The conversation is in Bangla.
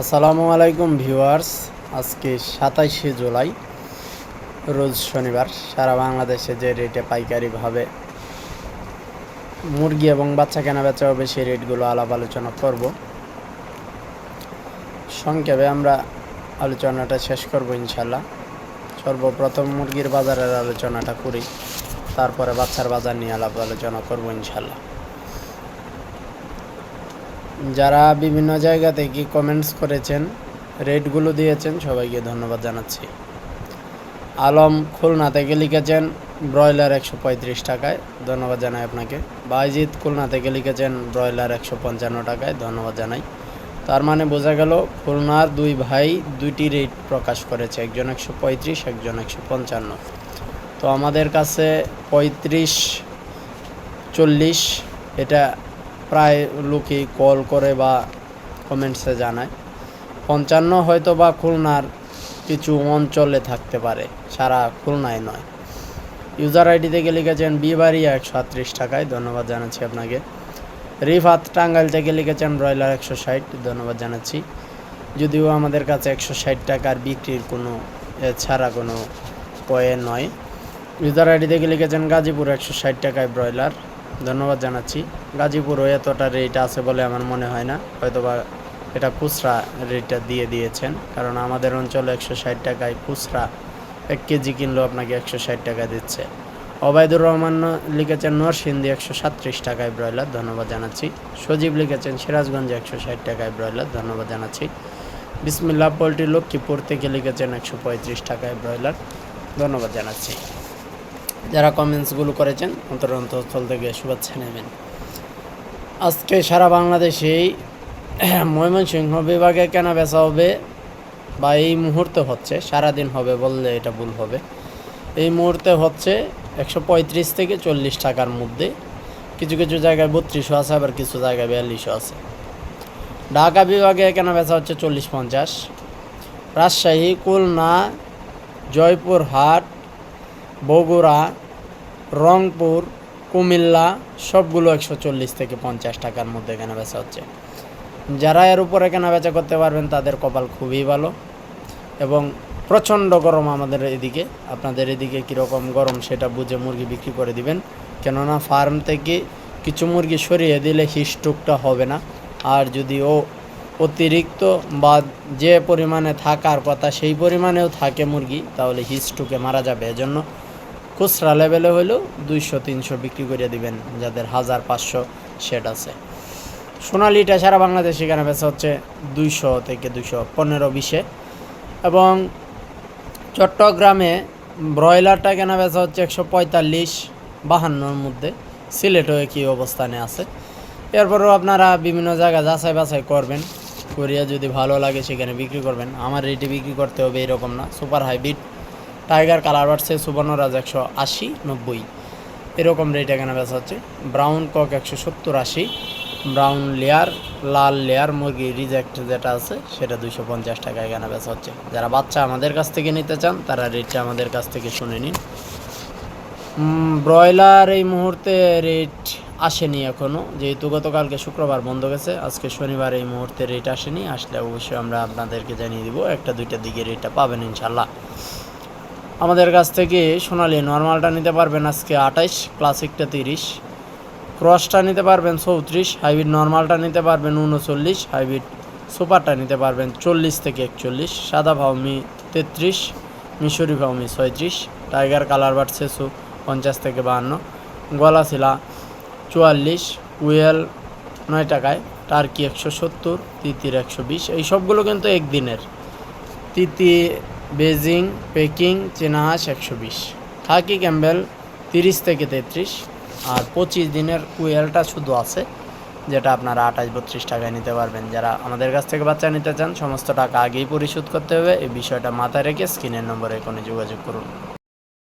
আসসালামু আলাইকুম ভিউয়ার্স। আজকে সাতাইশে জুলাই, রোজ শনিবার, সারা বাংলাদেশে যে রেটে পাইকারিভাবে মুরগি এবং বাচ্চা কেনা বেচা হবে সেই রেটগুলো আলাপ আলোচনা করব। সংক্ষেপে আমরা আলোচনাটা শেষ করব ইনশাল্লাহ সর্বপ্রথম মুরগির বাজারের আলোচনাটা করি, তারপরে বাচ্চার বাজার নিয়ে আলাপ আলোচনা করব ইনশাল্লাহ যারা বিভিন্ন জায়গা থেকে কমেন্টস করেছেন রেটগুলো দিয়েছেন, সবাইকে ধন্যবাদ জানাচ্ছি। আলম খুলনা থেকে লিখেছেন, ব্রয়লার একশো পঁয়ত্রিশ টাকায়, ধন্যবাদ জানাই আপনাকে। বাইজিৎ খুলনা থেকে লিখেছেন, ব্রয়লার একশো পঞ্চান্ন টাকায়, ধন্যবাদ জানাই। তার মানে বোঝা গেল, খুলনার দুই ভাই দুইটি রেট প্রকাশ করেছে, একজন একশো পঁয়ত্রিশ, একজন একশো পঞ্চান্ন। তো আমাদের কাছে পঁয়ত্রিশ, চল্লিশ, এটা প্রায় লোকে কল করে বা কমেন্টসে জানায়। পঞ্চান্ন হয়তো বা খুলনার কিছু অঞ্চলে থাকতে পারে, সারা খুলনায় নয়। ইউজার আইডি থেকে লিখেছেন বিবাড়িয়া একশো আটত্রিশ টাকায়, ধন্যবাদ জানাচ্ছি আপনাকে। রিফাত টাঙ্গাইল থেকে লিখেছেন, ব্রয়লার একশো ষাট, ধন্যবাদ জানাচ্ছি। যদিও আমাদের কাছে একশো ষাট টাকার বিক্রির কোনো ছাড়া কোনো পয়ে নয়। ইউজার আইডি থেকে লিখেছেন, গাজীপুর একশো ষাট টাকায় ব্রয়লার। ধন্যবাদ জানাচ্ছি। গাজীপুরও এতটা রেট আছে বলে আমার মনে হয় না। হয়তোবা এটা খুচরা রেটটা দিয়ে দিয়েছেন। কারণ আমাদের অঞ্চলে একশো ষাট টাকায় খুচরা এক কেজি কিনলেও আপনাকে একশো ষাট টাকা দিচ্ছে। অবায়দুর রহমান লিখেছেন, নরসিংদী একশো সাতত্রিশ টাকায় ব্রয়লার, ধন্যবাদ জানাচ্ছি। সজীব লিখেছেন, সিরাজগঞ্জে একশো ষাট টাকায় ব্রয়লার, ধন্যবাদ জানাচ্ছি। বিসমিল্লা পোলট্রি লক্ষ্মীপুর থেকে লিখেছেন, একশো পঁয়ত্রিশ টাকায় ব্রয়লার, ধন্যবাদ জানাচ্ছি। যারা কমেন্টসগুলো করেছেন অন্তর অন্তঃস্থল থেকে শুভেচ্ছা নেবেন। আজকে সারা বাংলাদেশেই ময়মনসিংহ বিভাগে কেনা বেচা হবে বা এই মুহূর্তে হচ্ছে, সারাদিন হবে বললে এটা ভুল হবে। এই মুহূর্তে হচ্ছে একশো পঁয়ত্রিশ থেকে চল্লিশ টাকার মধ্যে। কিছু কিছু জায়গায় বত্রিশশো আছে, আবার কিছু জায়গায় বিয়াল্লিশশো আছে। ঢাকা বিভাগে কেনা বেচা হচ্ছে চল্লিশ পঞ্চাশ। রাজশাহী, খুলনা, জয়পুরহাট, বগুড়া রংপুর, কুমিল্লা, সবগুলো একশো চল্লিশ থেকে পঞ্চাশ টাকার মধ্যে কেনা বেচা হচ্ছে। যারা এর উপরে কেনা বেচা করতে পারবেন, তাদের কপাল খুবই ভালো এবং প্রচণ্ড গরম আমাদের এদিকে। আপনাদের এদিকে কীরকম গরম সেটা বুঝে মুরগি বিক্রি করে দিবেন। কেননা ফার্ম থেকে কিছু মুরগি সরিয়ে দিলে হিস্টুকটা হবে না। আর যদি ও অতিরিক্ত বা যে পরিমাণে থাকার কথা সেই পরিমাণেও থাকে মুরগি, তাহলে হিস্টুকে মারা যাবে। এজন্য খুচরা লেভেলে হলেও দুইশো, তিনশো বিক্রি করে দিবেন, যাদের হাজার পাঁচশো শেড আছে। সোনালিটা সারা বাংলাদেশে এখানে বেচা হচ্ছে দুইশো থেকে দুইশো পনেরো বিশে। এবং চট্টগ্রামে ব্রয়লারটা কেনা বেচা হচ্ছে একশো পঁয়তাল্লিশ বাহান্নর মধ্যে। সিলেটও একই অবস্থানে আছে। এরপরেও আপনারা বিভিন্ন জায়গা যাচাই বাছাই করবেন, করিয়া যদি ভালো লাগে সেখানে বিক্রি করবেন। আমার রেটে বিক্রি করতে হবে এরকম না। সুপার হাইব্রিড টাইগার কালার বাড়ছে সুবর্ণরাজ একশো আশি নব্বই। এরকম রেট এখানে বেচা হচ্ছে। ব্রাউন কক একশো সত্তর আশি। ব্রাউন লেয়ার, লাল লেয়ার মুরগি রিজেক্ট যেটা আছে, সেটা দুইশো পঞ্চাশ টাকা এখানে বেচা হচ্ছে। যারা বাচ্চা আমাদের কাছ থেকে নিতে চান, তারা রেটটা আমাদের কাছ থেকে শুনে নিন। ব্রয়লার এই মুহূর্তে রেট আসেনি এখনও যেহেতু গতকালকে শুক্রবার বন্ধ গেছে, আজকে শনিবার এই মুহূর্তে রেট আসেনি। আসলে অবশ্যই আমরা আপনাদেরকে জানিয়ে দিব, একটা দুইটার দিকে রেটটা পাবেন ইনশাল্লাহ। আমাদের কাছ থেকে সোনালি, নর্মালটা নিতে পারবেন আজকে আঠাইশ, ক্লাসিকটা তিরিশ। ক্রসটা নিতে পারবেন চৌত্রিশ, হাইব্রিড নর্মালটা নিতে পারবেন উনচল্লিশ, হাইব্রিড সুপারটা নিতে পারবেন চল্লিশ থেকে একচল্লিশ, সাদা ভাউমি তেত্রিশ, মিশরি ভাউমি ছয়ত্রিশ, টাইগার কালার বাট সেসু পঞ্চাশ থেকে বাহান্ন গলাশিলা চুয়াল্লিশ, উয়েল নয় টাকায়, টার্কি একশো সত্তর, তিতির একশো বিশ, এই সবগুলো কিন্তু একদিনের। তিতি বেজিং পেকিং, চেনাহাস একশো বিশ খাকি ক্যাম্বেল তিরিশ থেকে তেত্রিশ, আর পঁচিশ দিনের কুয়েলটা শুধু আছে, যেটা আপনারা আঠাশ বত্রিশ টাকায় নিতে পারবেন। যারা আমাদের কাছ থেকে বাচ্চা নিতে চান, সমস্ত টাকা আগেই পরিশোধ করতে হবে। এই বিষয়টা মাথায় রেখে স্ক্রিনের নম্বরে এখানে যোগাযোগ করুন।